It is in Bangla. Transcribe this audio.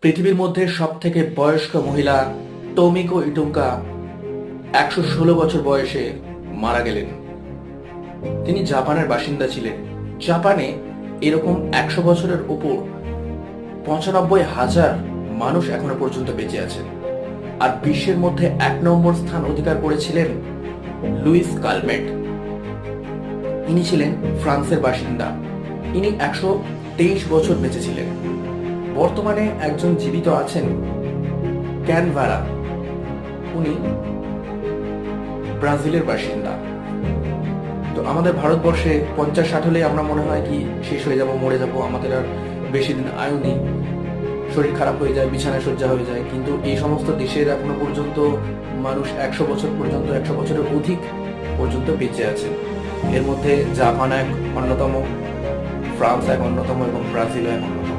পৃথিবীর মধ্যে সব থেকে বয়স্ক মহিলা টমিকো ইটুঙ্কা একশো ষোলো বছর বয়সে মারা গেলেন। তিনি জাপানের বাসিন্দা ছিলেন। জাপানে এরকম একশো বছরের উপর পঁচানব্বই হাজার মানুষ এখনও পর্যন্ত বেঁচে আছেন। আর বিশ্বের মধ্যে এক নম্বর স্থান অধিকার করেছিলেন লুইস কালমেট। ইনি ছিলেন ফ্রান্সের বাসিন্দা। ইনি একশো তেইশ বছর বেঁচে ছিলেন। বর্তমানে একজন জীবিত আছেন ক্যানভারা। উনি ব্রাজিলের বাসিন্দা। তো আমাদের ভারতবর্ষে পঞ্চাশ ষাট হলে আমরা মনে হয় কি শেষ হয়ে যাব, মরে যাব, আমাদের আর বেশি দিন আয়ু নেই। শরীর খারাপ হয়ে যায়, বিছানায় শয্যা হয়ে যায়, কিন্তু এই সমস্ত দেশের এখনও পর্যন্ত মানুষ একশো বছর পর্যন্ত, একশো বছরের অধিক পর্যন্ত বেঁচে আছে। এর মধ্যে জাপান এক অন্যতম, ফ্রান্স এক অন্যতম এবং ব্রাজিল এক অন্যতম।